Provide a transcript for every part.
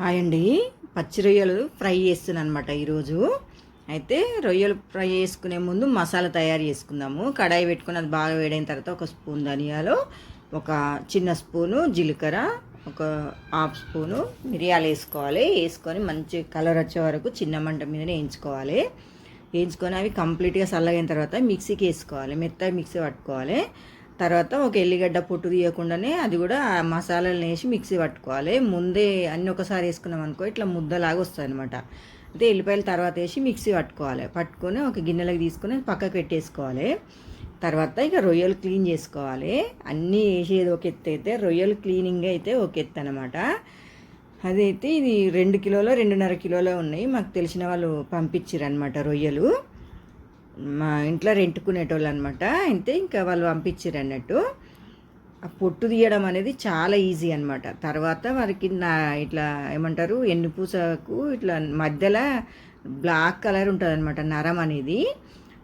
Hi అండి. పచ్చి రొయ్యలు ఫ్రై చేస్తున్నాను అనమాట ఈరోజు. అయితే రొయ్యలు ఫ్రై చేసుకునే ముందు మసాలా తయారు చేసుకుందాము. కడాయి పెట్టుకుని అది బాగా వేడైన తర్వాత ఒక స్పూన్ ధనియాలు ఒక చిన్న స్పూను జీలకర్ర ఒక హాఫ్ స్పూను మిరియాలు వేసుకోవాలి. వేసుకొని మంచి కలర్ వచ్చే వరకు చిన్న మంట మీదనే వేయించుకోవాలి. వేయించుకొని అవి కంప్లీట్గా చల్లగైన తర్వాత మిక్సీకి వేసుకోవాలి. మెత్తగా మిక్సీ పట్టుకోవాలి. తర్వాత ఒక ఎల్లిగడ్డ పొట్టు తీయకుండానే అది కూడా మసాలాలు వేసి మిక్సీ పట్టుకోవాలి. ముందే అన్ని ఒకసారి వేసుకున్నాం అనుకో ఇట్లా ముద్దలాగా వస్తుంది అనమాట అయితే ఎల్లిపాయలు తర్వాత వేసి మిక్సీ పట్టుకోవాలి. పట్టుకొని ఒక గిన్నెలకు తీసుకొని పక్కకు పెట్టేసుకోవాలి. తర్వాత ఇక రొయ్యలు క్లీన్ చేసుకోవాలి. అన్నీ వేసేది ఒక ఎత్తు అయితే రొయ్యలు క్లీనింగ్ అయితే ఒక ఎత్తు అనమాట అదైతే ఇది రెండు కిలోలో రెండున్నర కిలోలో ఉన్నాయి. మాకు తెలిసిన వాళ్ళు పంపించారు అనమాట రొయ్యలు. మా ఇంట్లో రెంటుకునేటోళ్ళు అనమాట అయితే ఇంకా వాళ్ళు పంపించారు అన్నట్టు ఆ పొట్టు తీయడం అనేది చాలా ఈజీ అనమాట తర్వాత వారికి నా ఇట్లా ఏమంటారు ఎన్నుపూసకు ఇట్లా మధ్యలో బ్లాక్ కలర్ ఉంటుంది అనమాట నరం అనేది.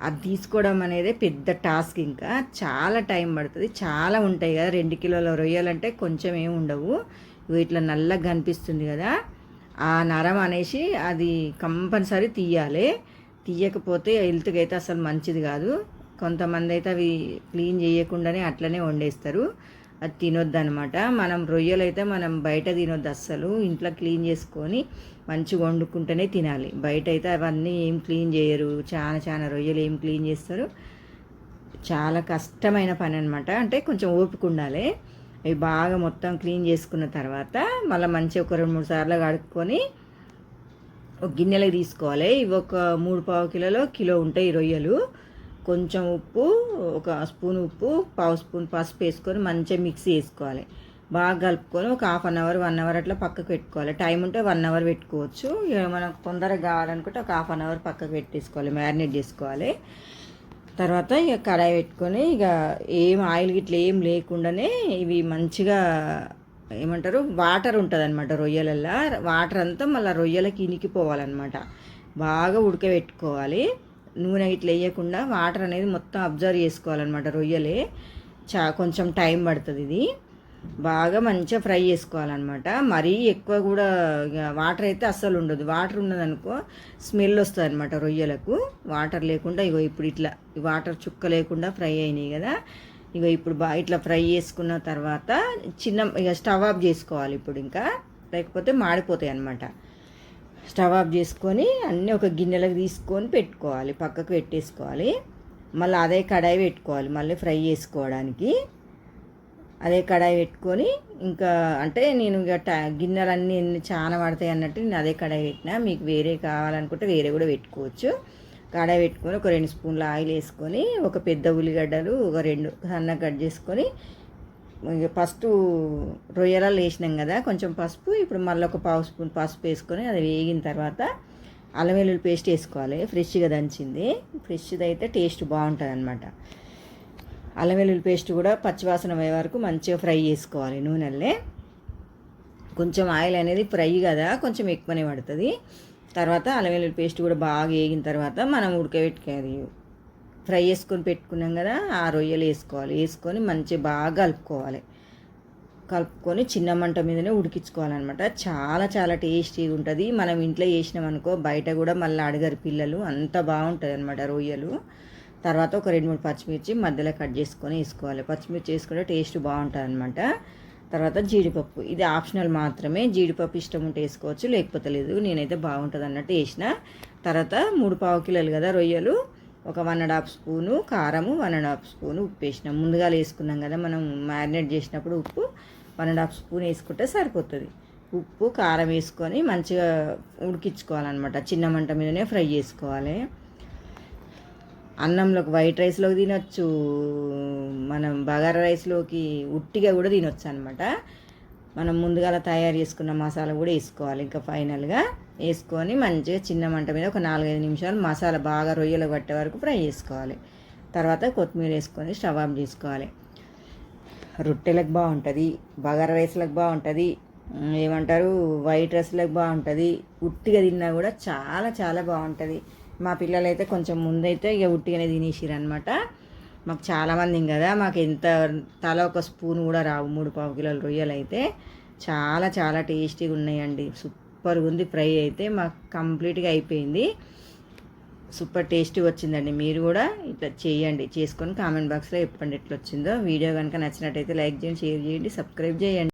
అది తీసుకోవడం అనేది పెద్ద టాస్క్ ఇంకా. చాలా టైం పడుతుంది. చాలా ఉంటాయి కదా రెండు కిలోల రొయ్యలంటే కొంచెం ఏమి ఉండవు. ఇవి ఇట్లా నల్లగా కనిపిస్తుంది కదా. ఆ నరం అనేసి అది కంపల్సరీ తీయాలి. తీయకపోతే హెల్త్కి అయితే అసలు మంచిది కాదు. కొంతమంది అయితే అవి క్లీన్ చేయకుండానే అట్లనే వండేస్తారు. అది తినొద్దు అనమాట మనం రొయ్యలు అయితే మనం బయట తినొద్దు అస్సలు. ఇంట్లో క్లీన్ చేసుకొని మంచిగా వండుకుంటేనే తినాలి. బయట అయితే అవన్నీ ఏం క్లీన్ చేయరు. చాలా చాలా రొయ్యలు ఏం క్లీన్ చేస్తారు. చాలా కష్టమైన పని అనమాట అంటే కొంచెం ఓపిక ఉండాలి. అవి బాగా మొత్తం క్లీన్ చేసుకున్న తర్వాత మళ్ళీ మంచిగా ఒక రెండు మూడు సార్లు కడుక్కొని ఒక గిన్నెలకు తీసుకోవాలి. ఇవి ఒక మూడు పావు కిలోలో కిలో ఉంటాయి రొయ్యలు. కొంచెం ఉప్పు ఒక స్పూన్ ఉప్పు పావు స్పూన్ పసుపు వేసుకొని మంచిగా మిక్సీ వేసుకోవాలి బాగా కలుపుకొని ఒక half an hour one hour అట్లా పక్కకు పెట్టుకోవాలి. టైం ఉంటే వన్ అవర్ పెట్టుకోవచ్చు. ఇక మనకు తొందరగా కావాలనుకుంటే ఒక హాఫ్ అన్ అవర్ పక్కకు పెట్టేసుకోవాలి మ్యారినేట్ చేసుకోవాలి. తర్వాత ఇక కడాయి పెట్టుకొని ఇక ఏం ఆయిల్ గిట్ల ఏం లేకుండానే ఇవి మంచిగా ఏమంటారు? వాటర్ ఉంటుంది అనమాట రొయ్యలల్లో. వాటర్ అంతా మళ్ళీ రొయ్యలకి ఇనికిపోవాలన్నమాట బాగా ఉడకబెట్టుకోవాలి. నూనె ఇట్లా వేయకుండా వాటర్ అనేది మొత్తం అబ్జర్వ్ చేసుకోవాలన్నమాట రొయ్యలే. చా కొంచెం టైం పడుతుంది ఇది. బాగా మంచిగా ఫ్రై చేసుకోవాలన్నమాట. మరీ ఎక్కువ కూడా ఇక వాటర్ అయితే అస్సలు ఉండదు. వాటర్ ఉన్నదనుకో స్మెల్ వస్తుంది అనమాట రొయ్యలకు. వాటర్ లేకుండా ఇగో ఇప్పుడు ఇట్లా వాటర్ చుక్క లేకుండా ఫ్రై అయినాయి కదా. ఇక ఇప్పుడు బాగా ఇట్లా ఫ్రై చేసుకున్న తర్వాత చిన్న ఇక స్టవ్ ఆఫ్ చేసుకోవాలి ఇప్పుడు ఇంకా. లేకపోతే మాడిపోతాయి అన్నమాట. స్టవ్ ఆఫ్ చేసుకొని అన్నీ ఒక గిన్నెలకు తీసుకొని పెట్టుకోవాలి. పక్కకు పెట్టేసుకోవాలి. మళ్ళీ అదే కడాయి పెట్టుకోవాలి. మళ్ళీ ఫ్రై చేసుకోవడానికి. అదే కడాయి పెట్టుకొని ఇంకా అంటే నేను ఇక ట గిన్నెలన్నీ ఎన్ని చాలా పడతాయి అన్నట్టు నేను అదే కడాయి పెట్టినా. మీకు వేరే కావాలనుకుంటే వేరే కూడా పెట్టుకోవచ్చు. కడాయి పెట్టుకొని ఒక రెండు స్పూన్ల ఆయిల్ వేసుకొని ఒక పెద్ద ఉల్లిగడ్డలు ఒక రెండు సన్న కట్ చేసుకొని ఫస్ట్ రొయ్యలలో వేసినాం కదా కొంచెం పసుపు ఇప్పుడు మళ్ళీ ఒక పావు స్పూన్ పసుపు వేసుకొని అది వేగిన తర్వాత అల్లం వెల్లుల్లి పేస్ట్ వేసుకోవాలి ఫ్రెష్గా దంచింది. ఫ్రెష్ది అయితే టేస్ట్ బాగుంటుంది అనమాట అల్లం వెల్లుల్లి పేస్ట్ కూడా పచ్చివాసన అయ్యే వరకు మంచిగా ఫ్రై చేసుకోవాలి నూనెల్లే కొంచెం ఆయిల్ అనేది ఫ్రై కదా కొంచెం ఎక్కువనే పడుతుంది. తర్వాత అల్లం వెల్లుల్లి పేస్ట్ కూడా బాగా వేగిన తర్వాత మనం ఉడకబెట్టుకోవాలి. ఫ్రై చేసుకొని పెట్టుకున్నాం కదా ఆ రొయ్యలు వేసుకోవాలి. వేసుకొని మంచిగా బాగా కలుపుకోవాలి. కలుపుకొని చిన్న మంట మీదనే ఉడికించుకోవాలన్నమాట. చాలా చాలా టేస్టీగా ఉంటుంది. మనం ఇంట్లో చేసినాం అనుకో బయట కూడా మళ్ళీ అడగరు పిల్లలు. అంత బాగుంటుంది అనమాట రొయ్యలు. తర్వాత ఒక రెండు మూడు పచ్చిమిర్చి మధ్యలో కట్ చేసుకొని వేసుకోవాలి. పచ్చిమిర్చి వేసుకుంటే టేస్ట్ బాగుంటుంది అనమాట తర్వాత జీడిపప్పు. ఇది ఆప్షనల్ మాత్రమే. జీడిపప్పు ఇష్టం ఉంటే వేసుకోవచ్చు లేకపోతే లేదు. నేనైతే బాగుంటుంది అన్నట్టు వేసిన. తర్వాత మూడు పావు కిలోలు కదా రొయ్యలు. ఒక వన్ అండ్ హాఫ్ స్పూను కారము వన్ అండ్ హాఫ్ స్పూను ఉప్పు వేసినాం. ముందుగా వేసుకున్నాం కదా మనం మ్యారినేట్ చేసినప్పుడు ఉప్పు. వన్ అండ్ హాఫ్ స్పూన్ వేసుకుంటే సరిపోతుంది. ఉప్పు కారం వేసుకొని మంచిగా ఉడికించుకోవాలన్నమాట. చిన్న మంట మీదనే ఫ్రై చేసుకోవాలి. అన్నంలోకి వైట్ రైస్లోకి తినొచ్చు. మనం బగారా రైస్లోకి ఉట్టిగా కూడా తినొచ్చు అనమాట మనం ముందుగా తయారు చేసుకున్న మసాలా కూడా వేసుకోవాలి. ఇంకా ఫైనల్గా వేసుకొని మంచిగా చిన్న మంట మీద ఒక నాలుగైదు నిమిషాలు మసాలా బాగా రొయ్యలు పట్టే వరకు ఫ్రై చేసుకోవాలి. తర్వాత కొత్తిమీర వేసుకొని స్టవ్ ఆఫ్ చేసుకోవాలి. రొట్టెలకు బాగుంటుంది బగారా రైస్లకు బాగుంటుంది ఏమంటారు వైట్ రైస్లకు బాగుంటుంది ఉట్టిగా తిన్నా కూడా చాలా చాలా బాగుంటుంది. మా పిల్లలైతే కొంచెం ముందైతే ఇక ఉట్టిగానే తినేసిరు అనమాట మాకు చాలామంది కదా మాకు ఎంత తల ఒక స్పూన్ కూడా రావు మూడు పావు కిలోల రొయ్యలు అయితే చాలా చాలా టేస్టీగా ఉన్నాయండి. సూపర్గా ఉంది ఫ్రై అయితే మాకు కంప్లీట్గా అయిపోయింది. సూపర్ టేస్టీ వచ్చిందండి. మీరు కూడా ఇట్లా చేయండి చేసుకొని కామెంట్ బాక్స్లో చెప్పండి ఎట్లా వచ్చిందో వీడియో కనుక నచ్చినట్టయితే లైక్ చేయండి షేర్ చేయండి సబ్స్క్రైబ్ చేయండి.